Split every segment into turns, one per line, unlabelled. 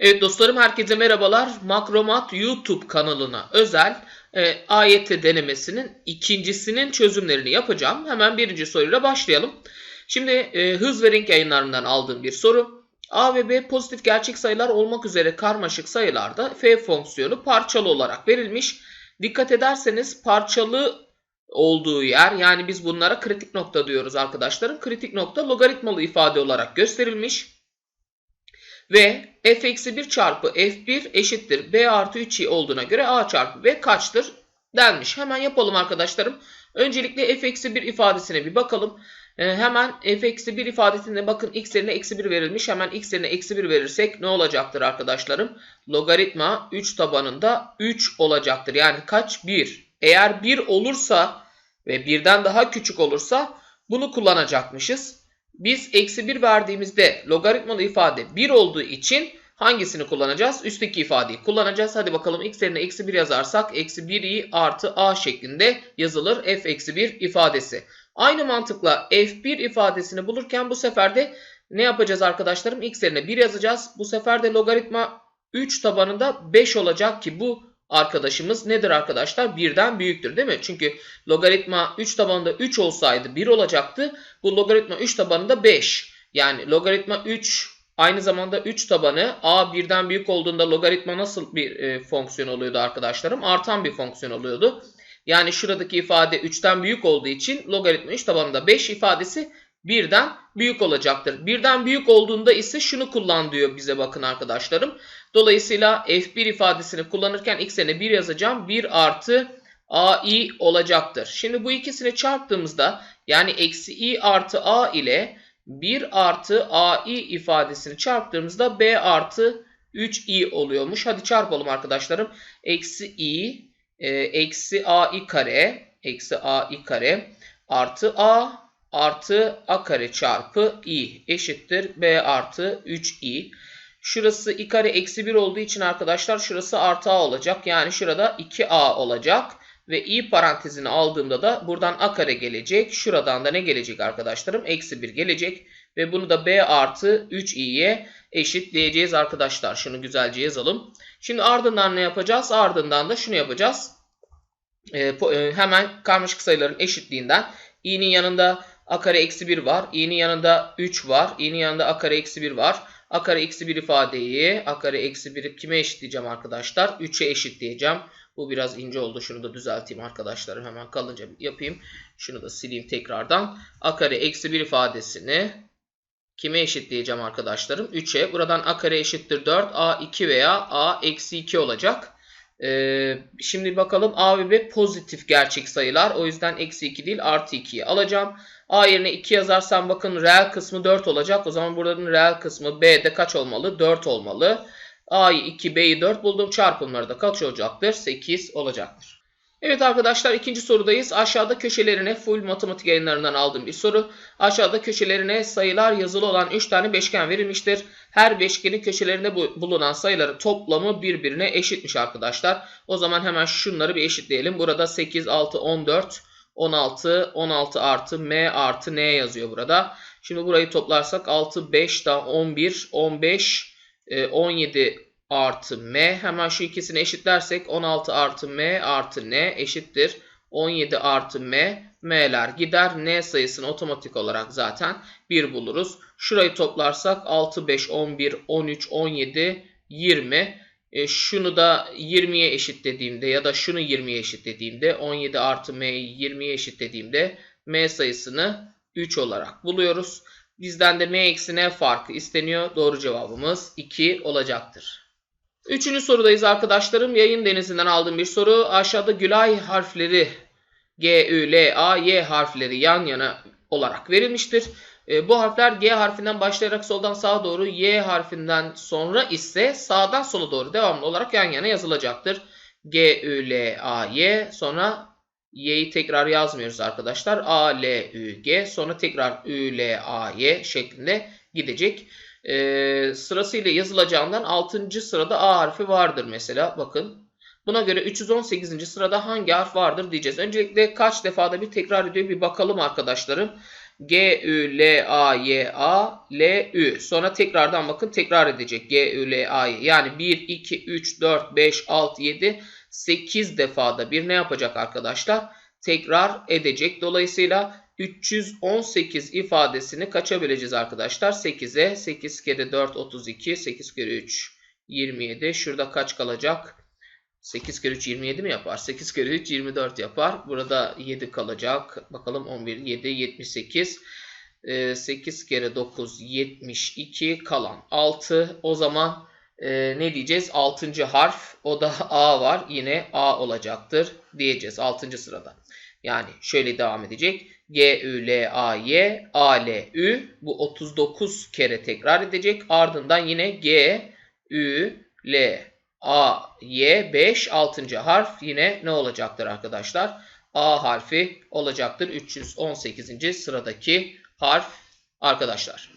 Evet dostlarım herkese merhabalar. Makromat YouTube kanalına özel e, AYT denemesinin ikincisinin çözümlerini yapacağım. Hemen birinci soruyla başlayalım. Şimdi e, hız ve renk yayınlarından aldığım bir soru. A ve B pozitif gerçek sayılar olmak üzere karmaşık sayılarda f fonksiyonu parçalı olarak verilmiş. Dikkat ederseniz parçalı olduğu yer yani biz bunlara kritik nokta diyoruz arkadaşlarım. Kritik nokta logaritmalı ifade olarak gösterilmiş. Ve f eksi 1 çarpı f1 eşittir b artı 3i olduğuna göre a çarpı b kaçtır denmiş. Hemen yapalım arkadaşlarım. Öncelikle f eksi 1 ifadesine bir bakalım. Ee, hemen f eksi 1 ifadesinde bakın x yerine eksi 1 verilmiş. Hemen x yerine eksi 1 verirsek ne olacaktır arkadaşlarım? Logaritma 3 tabanında 3 olacaktır. Yani kaç? 1. Eğer 1 olursa ve birden daha küçük olursa bunu kullanacakmışız. Biz eksi 1 verdiğimizde logaritmalı ifade 1 olduğu için hangisini kullanacağız? Üstteki ifadeyi kullanacağız. Hadi bakalım x yerine eksi 1 yazarsak eksi 1i artı a şeklinde yazılır f eksi 1 ifadesi. Aynı mantıkla f1 ifadesini bulurken bu sefer de ne yapacağız arkadaşlarım? x yerine 1 yazacağız. Bu sefer de logaritma 3 tabanında 5 olacak ki bu arkadaşımız nedir arkadaşlar? 1'den büyüktür değil mi? Çünkü logaritma 3 tabanında 3 olsaydı 1 olacaktı. Bu logaritma 3 tabanında 5. Yani logaritma 3 aynı zamanda 3 tabanı a 1'den büyük olduğunda logaritma nasıl bir e, fonksiyon oluyordu arkadaşlarım? Artan bir fonksiyon oluyordu. Yani şuradaki ifade 3'ten büyük olduğu için logaritma 3 tabanında 5 ifadesi 1'den büyük olacaktır. Birden büyük olduğunda ise şunu kullan diyor bize bakın arkadaşlarım. Dolayısıyla f1 ifadesini kullanırken x yerine 1 yazacağım. 1 artı ai olacaktır. Şimdi bu ikisini çarptığımızda yani eksi i artı a ile 1 artı ai ifadesini çarptığımızda b artı 3i oluyormuş. Hadi çarpalım arkadaşlarım. Eksi i e, eksi ai kare eksi ai kare artı a artı a kare çarpı i eşittir b artı 3i. Şurası i kare eksi 1 olduğu için arkadaşlar şurası artı a olacak. Yani şurada 2a olacak. Ve i parantezini aldığımda da buradan a kare gelecek. Şuradan da ne gelecek arkadaşlarım? Eksi 1 gelecek. Ve bunu da b artı 3i'ye eşitleyeceğiz arkadaşlar. Şunu güzelce yazalım. Şimdi ardından ne yapacağız? Ardından da şunu yapacağız. Ee, hemen karmaşık sayıların eşitliğinden i'nin yanında a kare eksi 1 var. i'nin yanında 3 var. i'nin yanında a kare eksi 1 var. a kare eksi 1 ifadeyi a kare eksi 1'i kime eşitleyeceğim arkadaşlar? 3'e eşitleyeceğim. Bu biraz ince oldu. Şunu da düzelteyim arkadaşlar. Hemen kalınca yapayım. Şunu da sileyim tekrardan. a kare eksi 1 ifadesini kime eşitleyeceğim arkadaşlarım? 3'e. Buradan a kare eşittir 4. a 2 veya a eksi 2 olacak. Ee, şimdi bakalım a ve b pozitif gerçek sayılar. O yüzden eksi 2 değil artı 2'yi alacağım. A yerine 2 yazarsam bakın reel kısmı 4 olacak. O zaman buranın reel kısmı B'de kaç olmalı? 4 olmalı. A'yı 2, B'yi 4 buldum. Çarpımları da kaç olacaktır? 8 olacaktır. Evet arkadaşlar ikinci sorudayız. Aşağıda köşelerine full matematik yayınlarından aldığım bir soru. Aşağıda köşelerine sayılar yazılı olan 3 tane beşgen verilmiştir. Her beşgenin köşelerinde bulunan sayıların toplamı birbirine eşitmiş arkadaşlar. O zaman hemen şunları bir eşitleyelim. Burada 8, 6, 14, 16, 16 artı m artı n yazıyor burada. Şimdi burayı toplarsak 6, 5 daha 11, 15, 17 artı m. Hemen şu ikisini eşitlersek 16 artı m artı n eşittir. 17 artı m, m'ler gider. n sayısını otomatik olarak zaten 1 buluruz. Şurayı toplarsak 6, 5, 11, 13, 17, 20. E, şunu da 20'ye eşitlediğimde ya da şunu 20'ye eşitlediğimde 17 artı m'yi 20'ye eşitlediğimde m sayısını 3 olarak buluyoruz. Bizden de m eksi n farkı isteniyor. Doğru cevabımız 2 olacaktır. Üçüncü sorudayız arkadaşlarım. Yayın denizinden aldığım bir soru. Aşağıda Gülay harfleri G, Ü, L, A, Y harfleri yan yana olarak verilmiştir. E, bu harfler G harfinden başlayarak soldan sağa doğru Y harfinden sonra ise sağdan sola doğru devamlı olarak yan yana yazılacaktır. G, Ü, L, A, Y sonra Y'yi tekrar yazmıyoruz arkadaşlar. A, L, Ü, G sonra tekrar Ü, L, A, Y şeklinde gidecek. E, sırasıyla yazılacağından 6. sırada A harfi vardır mesela. Bakın. Buna göre 318. sırada hangi harf vardır diyeceğiz. Öncelikle kaç defada bir tekrar ediyor bir bakalım arkadaşlarım. G, Ü, L, A, Y, A, L, Ü. Sonra tekrardan bakın tekrar edecek. G, Ü, L, A, Y. Yani 1, 2, 3, 4, 5, 6, 7, 8 defada bir ne yapacak arkadaşlar? Tekrar edecek. Dolayısıyla 318 ifadesini kaça böleceğiz arkadaşlar? 8'e. 8 kere 4, 32. 8 kere 3, 27. Şurada kaç kalacak? 8 kere 3 27 mi yapar? 8 kere 3 24 yapar. Burada 7 kalacak. Bakalım 11, 7, 78. 8 kere 9 72 kalan 6. O zaman e, ne diyeceğiz? 6. harf o da A var. Yine A olacaktır diyeceğiz 6. sırada. Yani şöyle devam edecek. G, Ü, L, A, Y, A, L, Ü. Bu 39 kere tekrar edecek. Ardından yine G, Ü, L, A, Y, 5, 6. harf yine ne olacaktır arkadaşlar? A harfi olacaktır. 318. sıradaki harf arkadaşlar.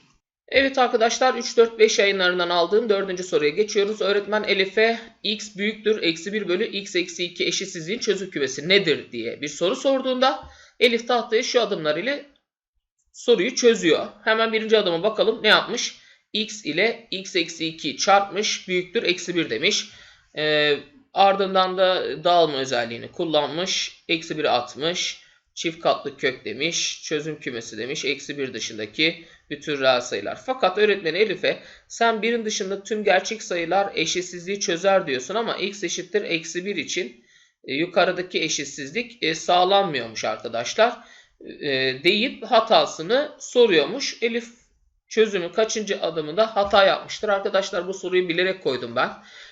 Evet arkadaşlar 3, 4, 5 yayınlarından aldığım dördüncü soruya geçiyoruz. Öğretmen Elif'e x büyüktür eksi 1 bölü x eksi 2 eşitsizliğin çözüm kümesi nedir diye bir soru sorduğunda Elif tahtaya şu adımlar ile soruyu çözüyor. Hemen birinci adıma bakalım ne yapmış? x ile x eksi 2 çarpmış büyüktür eksi 1 demiş. E, ardından da dağılma özelliğini kullanmış. Eksi 1'i atmış. Çift katlı kök demiş. Çözüm kümesi demiş. Eksi 1 dışındaki bütün reel sayılar. Fakat öğretmen Elif'e sen birin dışında tüm gerçek sayılar eşitsizliği çözer diyorsun ama x eşittir eksi 1 için e, yukarıdaki eşitsizlik e, sağlanmıyormuş arkadaşlar. E, deyip hatasını soruyormuş. Elif çözümü kaçıncı adımında hata yapmıştır. Arkadaşlar bu soruyu bilerek koydum ben.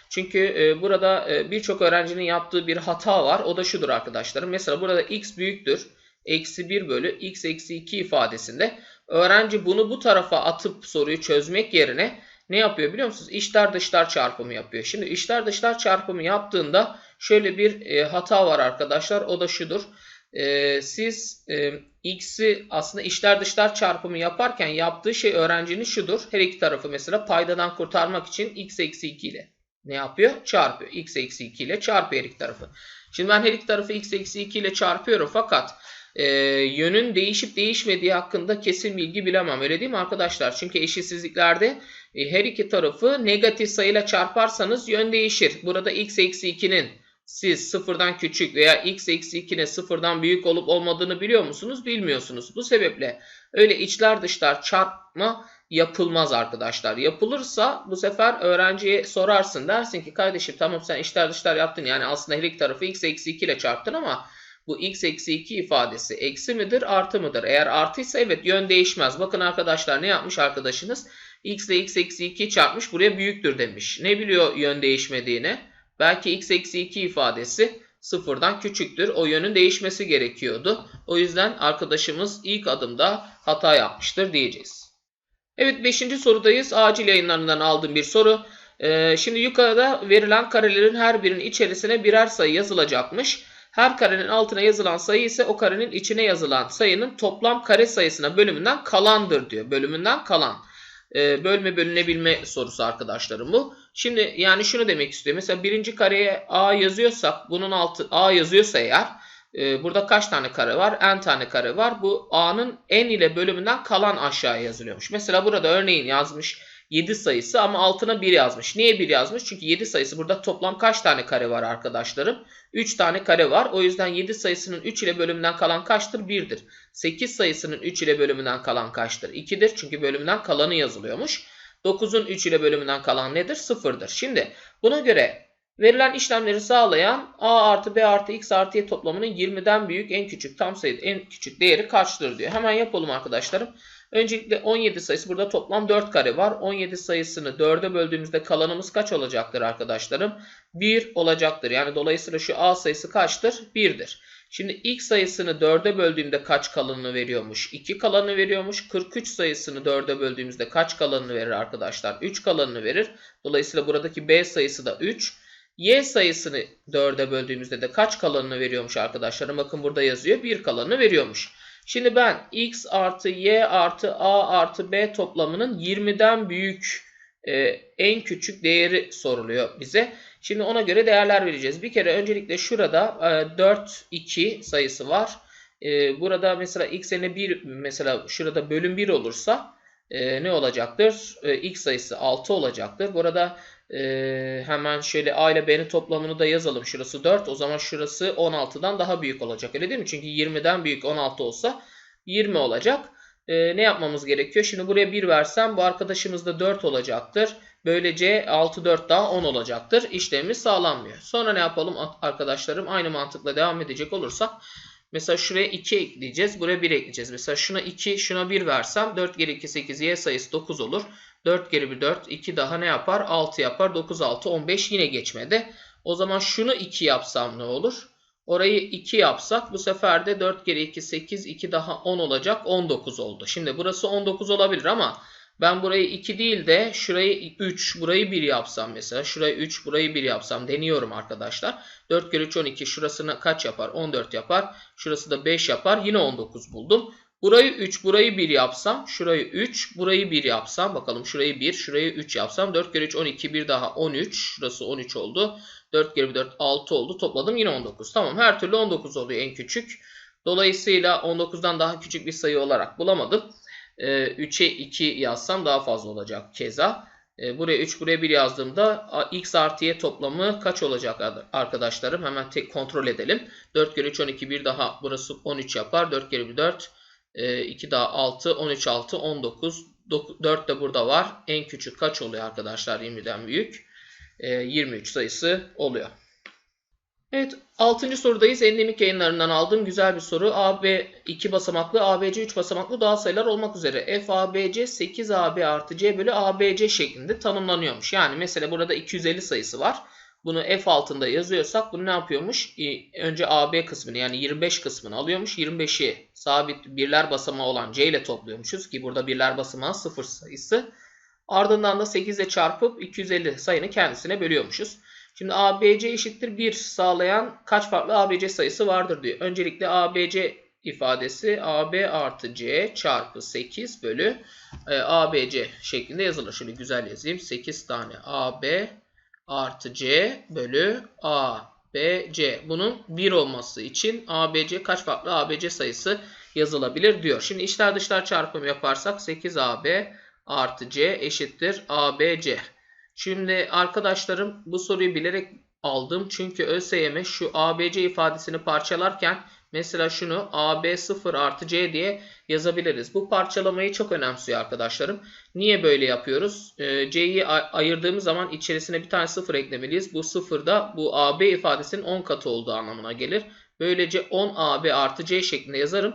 Çünkü burada birçok öğrencinin yaptığı bir hata var. O da şudur arkadaşlarım. Mesela burada x büyüktür. Eksi 1 bölü x eksi 2 ifadesinde öğrenci bunu bu tarafa atıp soruyu çözmek yerine ne yapıyor biliyor musunuz? İçler dışlar çarpımı yapıyor. Şimdi içler dışlar çarpımı yaptığında şöyle bir e, hata var arkadaşlar. O da şudur. E, siz e, x'i aslında içler dışlar çarpımı yaparken yaptığı şey öğrencinin şudur. Her iki tarafı mesela paydadan kurtarmak için x eksi 2 ile ne yapıyor? Çarpıyor. x eksi 2 ile çarpıyor her iki tarafı. Şimdi ben her iki tarafı x eksi 2 ile çarpıyorum fakat e, yönün değişip değişmediği hakkında kesin bilgi bilemem. Öyle değil mi arkadaşlar? Çünkü eşitsizliklerde e, her iki tarafı negatif sayıyla çarparsanız yön değişir. Burada x eksi 2'nin siz sıfırdan küçük veya x eksi 2'nin sıfırdan büyük olup olmadığını biliyor musunuz? Bilmiyorsunuz. Bu sebeple öyle içler dışlar çarpma yapılmaz arkadaşlar. Yapılırsa bu sefer öğrenciye sorarsın. Dersin ki kardeşim tamam sen içler dışlar yaptın. Yani aslında her iki tarafı x eksi 2 ile çarptın ama bu x eksi 2 ifadesi eksi midir artı mıdır? Eğer artıysa evet yön değişmez. Bakın arkadaşlar ne yapmış arkadaşınız? x ile x eksi 2 çarpmış buraya büyüktür demiş. Ne biliyor yön değişmediğini? Belki x eksi 2 ifadesi sıfırdan küçüktür. O yönün değişmesi gerekiyordu. O yüzden arkadaşımız ilk adımda hata yapmıştır diyeceğiz. Evet 5. sorudayız. Acil yayınlarından aldığım bir soru. Ee, şimdi yukarıda verilen karelerin her birinin içerisine birer sayı yazılacakmış. Her karenin altına yazılan sayı ise o karenin içine yazılan sayının toplam kare sayısına bölümünden kalandır diyor. Bölümünden kalan. Ee, bölme bölünebilme sorusu arkadaşlarım bu. Şimdi yani şunu demek istiyor. Mesela birinci kareye A yazıyorsak bunun altı A yazıyorsa eğer e, burada kaç tane kare var? N tane kare var. Bu A'nın N ile bölümünden kalan aşağıya yazılıyormuş. Mesela burada örneğin yazmış 7 sayısı ama altına 1 yazmış. Niye 1 yazmış? Çünkü 7 sayısı burada toplam kaç tane kare var arkadaşlarım? 3 tane kare var. O yüzden 7 sayısının 3 ile bölümünden kalan kaçtır? 1'dir. 8 sayısının 3 ile bölümünden kalan kaçtır? 2'dir. Çünkü bölümünden kalanı yazılıyormuş. 9'un 3 ile bölümünden kalan nedir? 0'dır. Şimdi buna göre verilen işlemleri sağlayan a artı b artı x artı y toplamının 20'den büyük en küçük tam sayı en küçük değeri kaçtır diyor. Hemen yapalım arkadaşlarım. Öncelikle 17 sayısı burada toplam 4 kare var. 17 sayısını 4'e böldüğümüzde kalanımız kaç olacaktır arkadaşlarım? 1 olacaktır. Yani dolayısıyla şu a sayısı kaçtır? 1'dir. Şimdi x sayısını 4'e böldüğümde kaç kalanını veriyormuş? 2 kalanını veriyormuş. 43 sayısını 4'e böldüğümüzde kaç kalanını verir arkadaşlar? 3 kalanını verir. Dolayısıyla buradaki b sayısı da 3. Y sayısını 4'e böldüğümüzde de kaç kalanını veriyormuş arkadaşlar? Bakın burada yazıyor. 1 kalanını veriyormuş. Şimdi ben x artı y artı a artı b toplamının 20'den büyük e, en küçük değeri soruluyor bize. Şimdi ona göre değerler vereceğiz. Bir kere öncelikle şurada e, 4, 2 sayısı var. e, burada mesela x yerine 1 mesela şurada bölüm 1 olursa e, ne olacaktır? E, x sayısı 6 olacaktır. Burada e, hemen şöyle a ile b'nin toplamını da yazalım. Şurası 4. O zaman şurası 16'dan daha büyük olacak. Öyle değil mi? Çünkü 20'den büyük 16 olsa 20 olacak. E, ne yapmamız gerekiyor? Şimdi buraya 1 versem bu arkadaşımız da 4 olacaktır. Böylece 6 4 daha 10 olacaktır. İşlemimiz sağlanmıyor. Sonra ne yapalım arkadaşlarım? Aynı mantıkla devam edecek olursak Mesela şuraya 2 ekleyeceğiz. Buraya 1 ekleyeceğiz. Mesela şuna 2, şuna 1 versem 4 kere 2 8 y sayısı 9 olur. 4 kere 1 4, 2 daha ne yapar? 6 yapar. 9 6 15 yine geçmedi. O zaman şunu 2 yapsam ne olur? Orayı 2 yapsak bu sefer de 4 kere 2 8, 2 daha 10 olacak. 19 oldu. Şimdi burası 19 olabilir ama ben burayı 2 değil de şurayı 3, burayı 1 yapsam mesela. Şurayı 3, burayı 1 yapsam deniyorum arkadaşlar. 4 kere 3 12 şurasını kaç yapar? 14 yapar. Şurası da 5 yapar. Yine 19 buldum. Burayı 3, burayı 1 yapsam, şurayı 3, burayı 1 yapsam, bakalım şurayı 1, şurayı 3 yapsam, 4 kere 3 12, 1 daha 13, şurası 13 oldu. 4 kere 1 4 6 oldu. Topladım yine 19. Tamam her türlü 19 oluyor en küçük. Dolayısıyla 19'dan daha küçük bir sayı olarak bulamadım. 3'e ee, 2 yazsam daha fazla olacak keza. Ee, buraya 3 buraya 1 yazdığımda x artı y toplamı kaç olacak arkadaşlarım? Hemen tek kontrol edelim. 4 kere 3 12 1 daha burası 13 yapar. 4 kere 1 4 2 daha 6 13 6 19 4 de burada var. En küçük kaç oluyor arkadaşlar 20'den büyük? 23 sayısı oluyor. Evet 6. sorudayız. Endemik yayınlarından aldığım güzel bir soru. AB 2 basamaklı, ABC 3 basamaklı doğal sayılar olmak üzere f ABC 8AB artı C bölü ABC şeklinde tanımlanıyormuş. Yani mesela burada 250 sayısı var. Bunu f altında yazıyorsak bunu ne yapıyormuş? Önce AB kısmını yani 25 kısmını alıyormuş. 25'i sabit birler basamağı olan C ile topluyormuşuz ki burada birler basamağı 0 sayısı. Ardından da 8 ile çarpıp 250 sayını kendisine bölüyormuşuz. Şimdi ABC eşittir 1 sağlayan kaç farklı ABC sayısı vardır diyor. Öncelikle ABC ifadesi AB artı C çarpı 8 bölü e, ABC şeklinde yazılır. Şöyle güzel yazayım. 8 tane AB artı C bölü A, B, C. Bunun 1 olması için ABC kaç farklı ABC sayısı yazılabilir diyor. Şimdi içler dışlar çarpımı yaparsak 8AB artı C eşittir ABC. Şimdi arkadaşlarım bu soruyu bilerek aldım. Çünkü ÖSYM şu ABC ifadesini parçalarken mesela şunu AB0 artı C diye yazabiliriz. Bu parçalamayı çok önemsiyor arkadaşlarım. Niye böyle yapıyoruz? Ee, C'yi ayırdığımız zaman içerisine bir tane 0 eklemeliyiz. Bu 0 da bu AB ifadesinin 10 katı olduğu anlamına gelir. Böylece 10AB artı C şeklinde yazarım.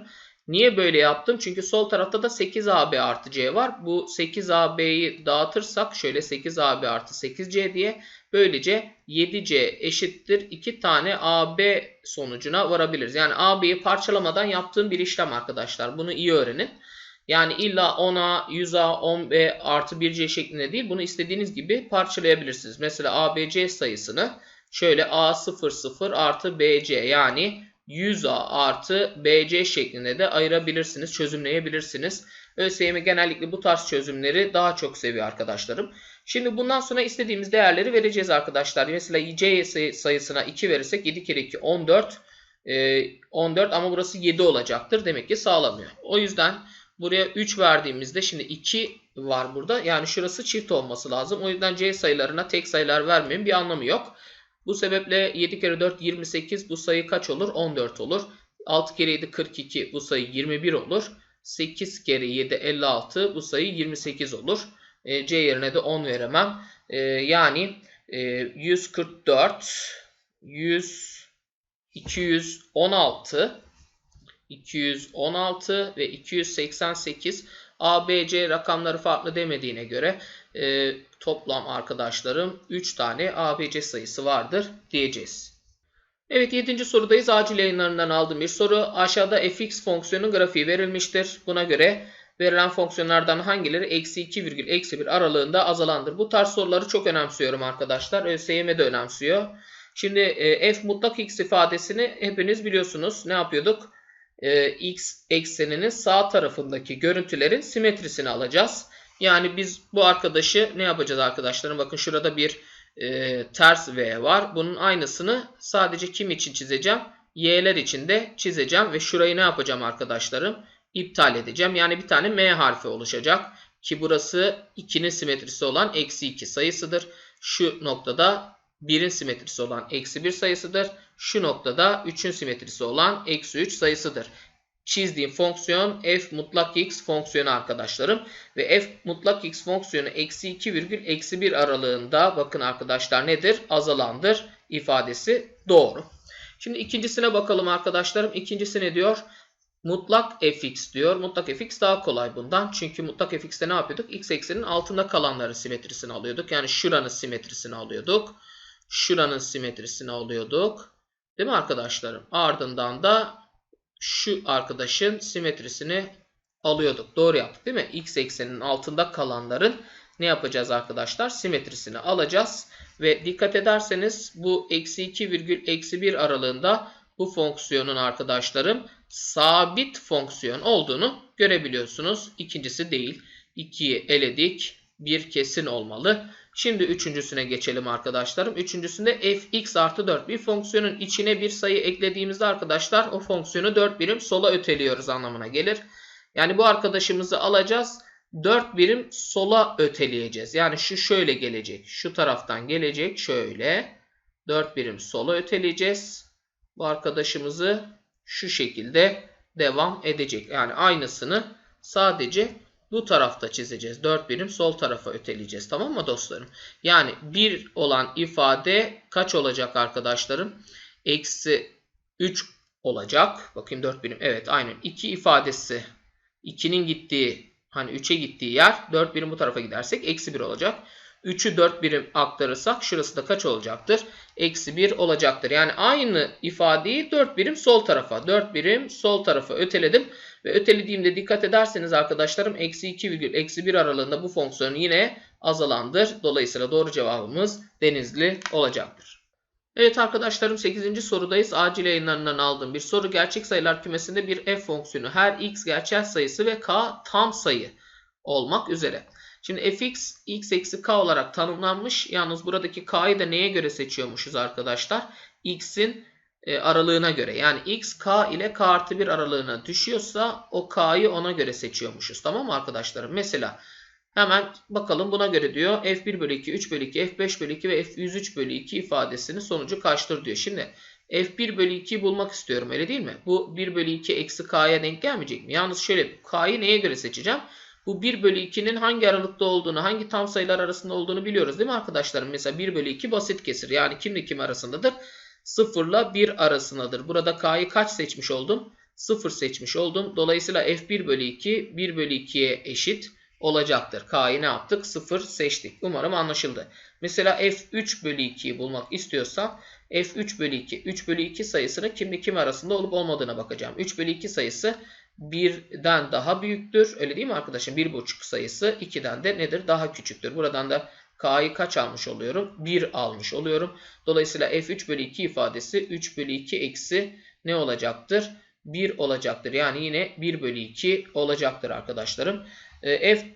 Niye böyle yaptım? Çünkü sol tarafta da 8AB artı C var. Bu 8AB'yi dağıtırsak şöyle 8AB artı 8C diye böylece 7C eşittir 2 tane AB sonucuna varabiliriz. Yani AB'yi parçalamadan yaptığım bir işlem arkadaşlar. Bunu iyi öğrenin. Yani illa 10A, 100A, 10B artı 1C şeklinde değil. Bunu istediğiniz gibi parçalayabilirsiniz. Mesela ABC sayısını şöyle A00 artı BC yani 100A artı BC şeklinde de ayırabilirsiniz, çözümleyebilirsiniz. ÖSYM genellikle bu tarz çözümleri daha çok seviyor arkadaşlarım. Şimdi bundan sonra istediğimiz değerleri vereceğiz arkadaşlar. Mesela C sayısına 2 verirsek 7 kere 2 14. 14 ama burası 7 olacaktır. Demek ki sağlamıyor. O yüzden buraya 3 verdiğimizde şimdi 2 var burada. Yani şurası çift olması lazım. O yüzden C sayılarına tek sayılar vermeyin bir anlamı yok. Bu sebeple 7 kere 4 28 bu sayı kaç olur? 14 olur. 6 kere 7 42 bu sayı 21 olur. 8 kere 7 56 bu sayı 28 olur. E, C yerine de 10 veremem. E, yani e, 144 100 216 216 ve 288 ABC rakamları farklı demediğine göre e, toplam arkadaşlarım 3 tane ABC sayısı vardır diyeceğiz. Evet 7. sorudayız. Acil yayınlarından aldığım bir soru. Aşağıda fx fonksiyonun grafiği verilmiştir. Buna göre verilen fonksiyonlardan hangileri eksi 2 virgül eksi 1 aralığında azalandır? Bu tarz soruları çok önemsiyorum arkadaşlar. ÖSYM de önemsiyor. Şimdi e, f mutlak x ifadesini hepiniz biliyorsunuz. Ne yapıyorduk? E, x ekseninin sağ tarafındaki görüntülerin simetrisini alacağız. Yani biz bu arkadaşı ne yapacağız arkadaşlarım? Bakın şurada bir e, ters V var. Bunun aynısını sadece kim için çizeceğim? y'ler için de çizeceğim ve şurayı ne yapacağım arkadaşlarım? İptal edeceğim. Yani bir tane m harfi oluşacak. Ki burası 2'nin simetrisi olan eksi 2 sayısıdır. Şu noktada 1'in simetrisi olan eksi 1 sayısıdır. Şu noktada 3'ün simetrisi olan eksi 3 sayısıdır. Çizdiğim fonksiyon f mutlak x fonksiyonu arkadaşlarım. Ve f mutlak x fonksiyonu eksi 2 virgül eksi 1 aralığında bakın arkadaşlar nedir? Azalandır ifadesi doğru. Şimdi ikincisine bakalım arkadaşlarım. İkincisi ne diyor? Mutlak fx diyor. Mutlak fx daha kolay bundan. Çünkü mutlak fx'te ne yapıyorduk? x eksenin altında kalanların simetrisini alıyorduk. Yani şuranın simetrisini alıyorduk. Şuranın simetrisini alıyorduk. Değil mi arkadaşlarım? Ardından da şu arkadaşın simetrisini alıyorduk. Doğru yaptık değil mi? X ekseninin altında kalanların ne yapacağız arkadaşlar? Simetrisini alacağız. Ve dikkat ederseniz bu eksi 2 virgül eksi 1 aralığında bu fonksiyonun arkadaşlarım sabit fonksiyon olduğunu görebiliyorsunuz. İkincisi değil. 2'yi eledik. Bir kesin olmalı. Şimdi üçüncüsüne geçelim arkadaşlarım. Üçüncüsünde fx artı 4 bir fonksiyonun içine bir sayı eklediğimizde arkadaşlar o fonksiyonu 4 birim sola öteliyoruz anlamına gelir. Yani bu arkadaşımızı alacağız. 4 birim sola öteleyeceğiz. Yani şu şöyle gelecek. Şu taraftan gelecek. Şöyle. 4 birim sola öteleyeceğiz. Bu arkadaşımızı şu şekilde devam edecek. Yani aynısını sadece bu tarafta çizeceğiz. 4 birim sol tarafa öteleyeceğiz. Tamam mı dostlarım? Yani 1 olan ifade kaç olacak arkadaşlarım? Eksi 3 olacak. Bakayım 4 birim. Evet aynen. 2 ifadesi 2'nin gittiği hani 3'e gittiği yer 4 birim bu tarafa gidersek eksi 1 olacak. 3'ü 4 birim aktarırsak şurası da kaç olacaktır? Eksi 1 olacaktır. Yani aynı ifadeyi 4 birim sol tarafa, 4 birim sol tarafa öteledim. Ve ötelediğimde dikkat ederseniz arkadaşlarım eksi 2 virgül eksi 1 aralığında bu fonksiyon yine azalandır. Dolayısıyla doğru cevabımız denizli olacaktır. Evet arkadaşlarım 8. sorudayız. Acil yayınlarından aldığım bir soru. Gerçek sayılar kümesinde bir f fonksiyonu her x gerçel sayısı ve k tam sayı olmak üzere. Şimdi fx x eksi k olarak tanımlanmış. Yalnız buradaki k'yı da neye göre seçiyormuşuz arkadaşlar? x'in e, aralığına göre. Yani x k ile k artı 1 aralığına düşüyorsa o k'yı ona göre seçiyormuşuz. Tamam mı arkadaşlarım? Mesela hemen bakalım buna göre diyor f1 bölü 2, 3 bölü 2, f5 bölü 2 ve f103 bölü 2 ifadesinin sonucu kaçtır diyor. Şimdi f1 bölü 2'yi bulmak istiyorum öyle değil mi? Bu 1 bölü 2 eksi k'ya denk gelmeyecek mi? Yalnız şöyle k'yı neye göre seçeceğim? Bu 1 bölü 2'nin hangi aralıkta olduğunu, hangi tam sayılar arasında olduğunu biliyoruz değil mi arkadaşlarım? Mesela 1 bölü 2 basit kesir. Yani kimle kim arasındadır? 0 ile 1 arasındadır. Burada k'yı kaç seçmiş oldum? 0 seçmiş oldum. Dolayısıyla f1 bölü 2 1 bölü 2'ye eşit olacaktır. K'yı ne yaptık? 0 seçtik. Umarım anlaşıldı. Mesela f3 bölü 2'yi bulmak istiyorsam f3 bölü 2. 3 bölü 2 sayısını kimle kim arasında olup olmadığına bakacağım. 3 bölü 2 sayısı 1'den daha büyüktür. Öyle değil mi arkadaşım? 1,5 sayısı 2'den de nedir? Daha küçüktür. Buradan da K'yı kaç almış oluyorum? 1 almış oluyorum. Dolayısıyla F3 bölü 2 ifadesi 3 bölü 2 eksi ne olacaktır? 1 olacaktır. Yani yine 1 bölü 2 olacaktır arkadaşlarım. Ee, F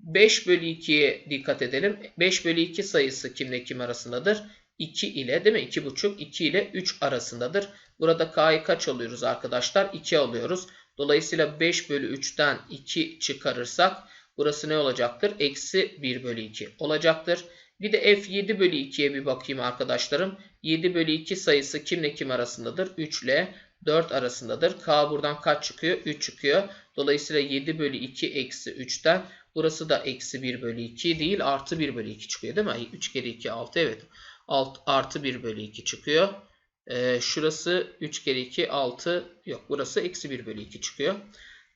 5 bölü 2'ye dikkat edelim. 5 bölü 2 sayısı kimle kim arasındadır? 2 ile değil mi? 2,5 2 ile 3 arasındadır. Burada K'yı kaç alıyoruz arkadaşlar? 2 alıyoruz. Dolayısıyla 5 bölü 3'ten 2 çıkarırsak burası ne olacaktır? Eksi 1 bölü 2 olacaktır. Bir de f7 bölü 2'ye bir bakayım arkadaşlarım. 7 bölü 2 sayısı kimle kim arasındadır? 3 ile 4 arasındadır. K buradan kaç çıkıyor? 3 çıkıyor. Dolayısıyla 7 bölü 2 eksi 3'ten burası da eksi 1 bölü 2 değil artı 1 bölü 2 çıkıyor değil mi? 3 kere 2 6 evet. Alt, artı 1 bölü 2 çıkıyor. Ee, şurası 3 kere 2 6 yok burası eksi 1 bölü 2 çıkıyor.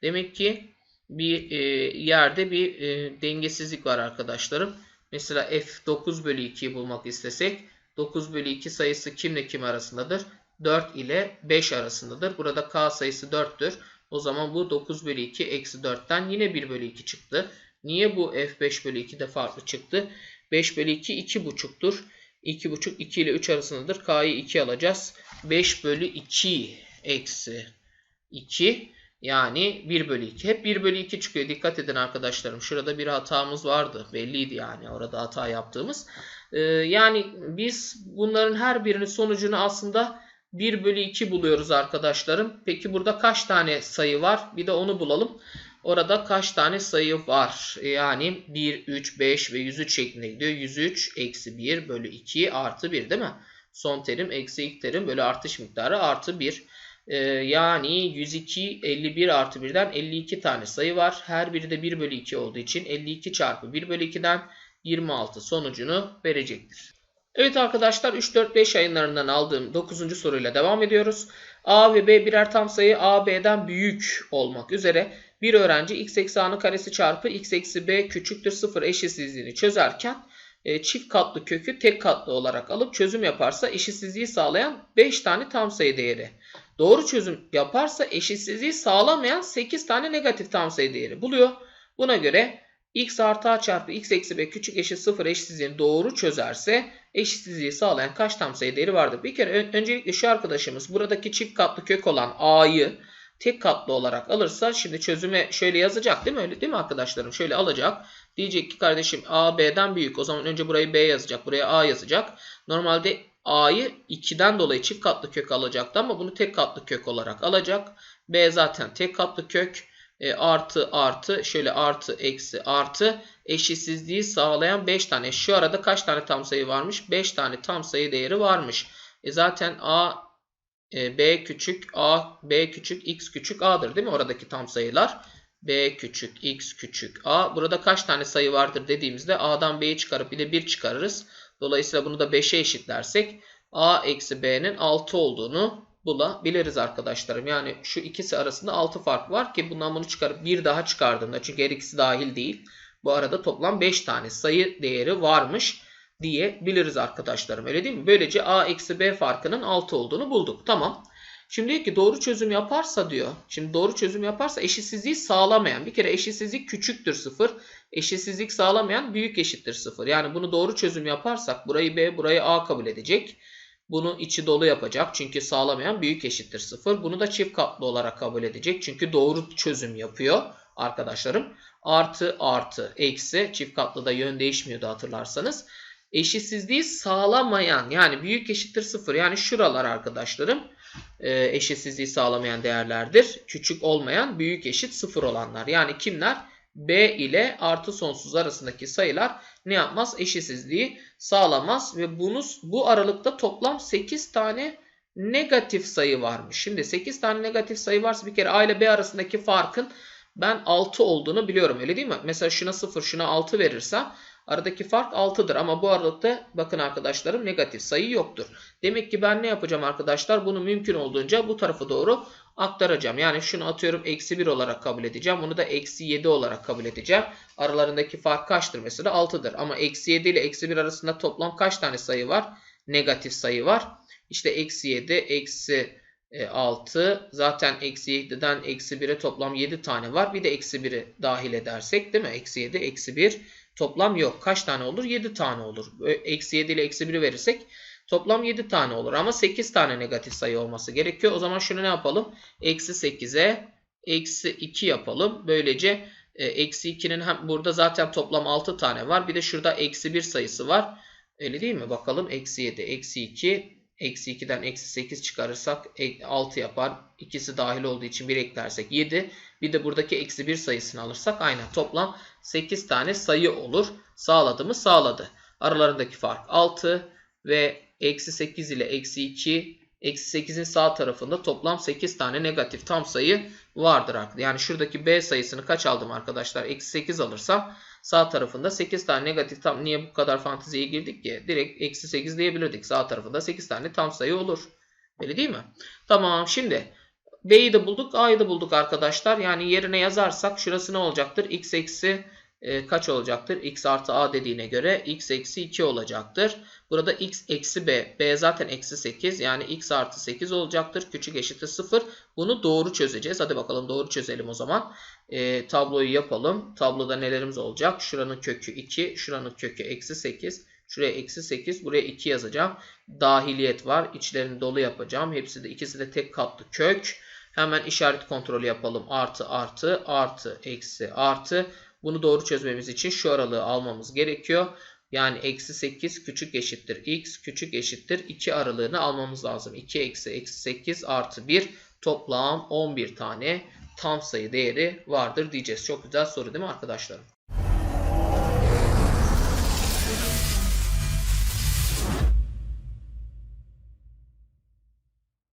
Demek ki bir e, yerde bir e, dengesizlik var arkadaşlarım. Mesela f 9 bölü 2'yi bulmak istesek 9 bölü 2 sayısı kimle kim arasındadır? 4 ile 5 arasındadır. Burada k sayısı 4'tür. O zaman bu 9 bölü 2 eksi 4'ten yine 1 bölü 2 çıktı. Niye bu f5 bölü 2 de farklı çıktı? 5 bölü 2 2,5'tur. 2,5 2 ile 3 arasındadır. K'yı 2 alacağız. 5 bölü 2 eksi 2 yani 1 bölü 2. Hep 1 bölü 2 çıkıyor. Dikkat edin arkadaşlarım. Şurada bir hatamız vardı. Belliydi yani orada hata yaptığımız. Ee, yani biz bunların her birinin sonucunu aslında 1 bölü 2 buluyoruz arkadaşlarım. Peki burada kaç tane sayı var? Bir de onu bulalım. Orada kaç tane sayı var? Yani 1, 3, 5 ve 103 şeklinde gidiyor. 103 eksi 1 bölü 2 artı 1 değil mi? Son terim eksi ilk terim bölü artış miktarı artı 1. Ee, yani 102, 51 artı 1'den 52 tane sayı var. Her biri de 1 bölü 2 olduğu için 52 çarpı 1 bölü 2'den 26 sonucunu verecektir. Evet arkadaşlar 3, 4, 5 yayınlarından aldığım 9. soruyla devam ediyoruz. A ve B birer tam sayı A, B'den büyük olmak üzere bir öğrenci x eksi a'nın karesi çarpı x eksi b küçüktür 0 eşitsizliğini çözerken e, çift katlı kökü tek katlı olarak alıp çözüm yaparsa eşitsizliği sağlayan 5 tane tam sayı değeri. Doğru çözüm yaparsa eşitsizliği sağlamayan 8 tane negatif tam sayı değeri buluyor. Buna göre x artı a çarpı x eksi b küçük eşit 0 eşitsizliğini doğru çözerse eşitsizliği sağlayan kaç tam sayı değeri vardır? Bir kere öncelikle şu arkadaşımız buradaki çift katlı kök olan a'yı tek katlı olarak alırsa şimdi çözüme şöyle yazacak değil mi? Öyle değil mi arkadaşlarım? Şöyle alacak. Diyecek ki kardeşim A B'den büyük. O zaman önce burayı B yazacak. Buraya A yazacak. Normalde A'yı 2'den dolayı çift katlı kök alacaktı ama bunu tek katlı kök olarak alacak. B zaten tek katlı kök. E, artı artı şöyle artı eksi artı eşitsizliği sağlayan 5 tane. Şu arada kaç tane tam sayı varmış? 5 tane tam sayı değeri varmış. E zaten A e, b küçük a, b küçük x küçük a'dır değil mi oradaki tam sayılar? b küçük x küçük a. Burada kaç tane sayı vardır dediğimizde a'dan b'yi çıkarıp de 1 çıkarırız. Dolayısıyla bunu da 5'e eşitlersek a eksi b'nin 6 olduğunu bulabiliriz arkadaşlarım. Yani şu ikisi arasında 6 fark var ki bundan bunu çıkarıp bir daha çıkardığında çünkü her ikisi dahil değil. Bu arada toplam 5 tane sayı değeri varmış diyebiliriz arkadaşlarım. Öyle değil mi? Böylece a eksi b farkının 6 olduğunu bulduk. Tamam. Şimdi diyor ki doğru çözüm yaparsa diyor. Şimdi doğru çözüm yaparsa eşitsizliği sağlamayan. Bir kere eşitsizlik küçüktür 0. Eşitsizlik sağlamayan büyük eşittir 0. Yani bunu doğru çözüm yaparsak burayı b burayı a kabul edecek. Bunu içi dolu yapacak. Çünkü sağlamayan büyük eşittir 0. Bunu da çift katlı olarak kabul edecek. Çünkü doğru çözüm yapıyor arkadaşlarım. Artı artı eksi çift katlı da yön değişmiyordu hatırlarsanız eşitsizliği sağlamayan yani büyük eşittir 0 yani şuralar arkadaşlarım e, eşitsizliği sağlamayan değerlerdir. Küçük olmayan büyük eşit 0 olanlar. Yani kimler? B ile artı sonsuz arasındaki sayılar ne yapmaz? Eşitsizliği sağlamaz ve bunu, bu aralıkta toplam 8 tane negatif sayı varmış. Şimdi 8 tane negatif sayı varsa bir kere A ile B arasındaki farkın ben 6 olduğunu biliyorum öyle değil mi? Mesela şuna 0 şuna 6 verirsem Aradaki fark 6'dır ama bu aralıkta bakın arkadaşlarım negatif sayı yoktur. Demek ki ben ne yapacağım arkadaşlar? Bunu mümkün olduğunca bu tarafa doğru aktaracağım. Yani şunu atıyorum eksi 1 olarak kabul edeceğim. Bunu da eksi 7 olarak kabul edeceğim. Aralarındaki fark kaçtır mesela? 6'dır. Ama eksi 7 ile eksi 1 arasında toplam kaç tane sayı var? Negatif sayı var. İşte eksi 7, eksi 6 e, zaten eksi 7'den eksi 1'e toplam 7 tane var. Bir de eksi 1'i dahil edersek değil mi? Eksi 7, eksi 1 Toplam yok. Kaç tane olur? 7 tane olur. Eksi 7 ile eksi 1'i verirsek toplam 7 tane olur. Ama 8 tane negatif sayı olması gerekiyor. O zaman şunu ne yapalım? Eksi 8'e eksi 2 yapalım. Böylece e, eksi 2'nin hem burada zaten toplam 6 tane var. Bir de şurada eksi 1 sayısı var. Öyle değil mi? Bakalım. Eksi 7, eksi 2, Eksi 2'den eksi 8 çıkarırsak 6 yapar. İkisi dahil olduğu için 1 eklersek 7. Bir de buradaki eksi 1 sayısını alırsak aynen toplam 8 tane sayı olur. Sağladı mı? Sağladı. Aralarındaki fark 6 ve eksi 8 ile eksi 2 eksi 8'in sağ tarafında toplam 8 tane negatif tam sayı vardır. Yani şuradaki B sayısını kaç aldım arkadaşlar? Eksi 8 alırsam Sağ tarafında 8 tane negatif tam niye bu kadar fanteziye girdik ki? Direkt eksi 8 diyebilirdik. Sağ tarafında 8 tane tam sayı olur. Öyle değil mi? Tamam şimdi B'yi de bulduk A'yı da bulduk arkadaşlar. Yani yerine yazarsak şurası ne olacaktır? X eksi e, kaç olacaktır? X artı A dediğine göre X eksi 2 olacaktır. Burada x eksi b. b zaten eksi 8. Yani x artı 8 olacaktır. Küçük eşittir 0. Bunu doğru çözeceğiz. Hadi bakalım doğru çözelim o zaman. E, tabloyu yapalım. Tabloda nelerimiz olacak? Şuranın kökü 2. Şuranın kökü eksi 8. Şuraya eksi 8. Buraya 2 yazacağım. Dahiliyet var. İçlerini dolu yapacağım. Hepsi de ikisi de tek katlı kök. Hemen işaret kontrolü yapalım. Artı artı artı eksi artı. Bunu doğru çözmemiz için şu aralığı almamız gerekiyor. Yani eksi 8 küçük eşittir x küçük eşittir 2 aralığını almamız lazım. 2 eksi eksi 8 artı 1 toplam 11 tane tam sayı değeri vardır diyeceğiz. Çok güzel soru değil mi arkadaşlarım?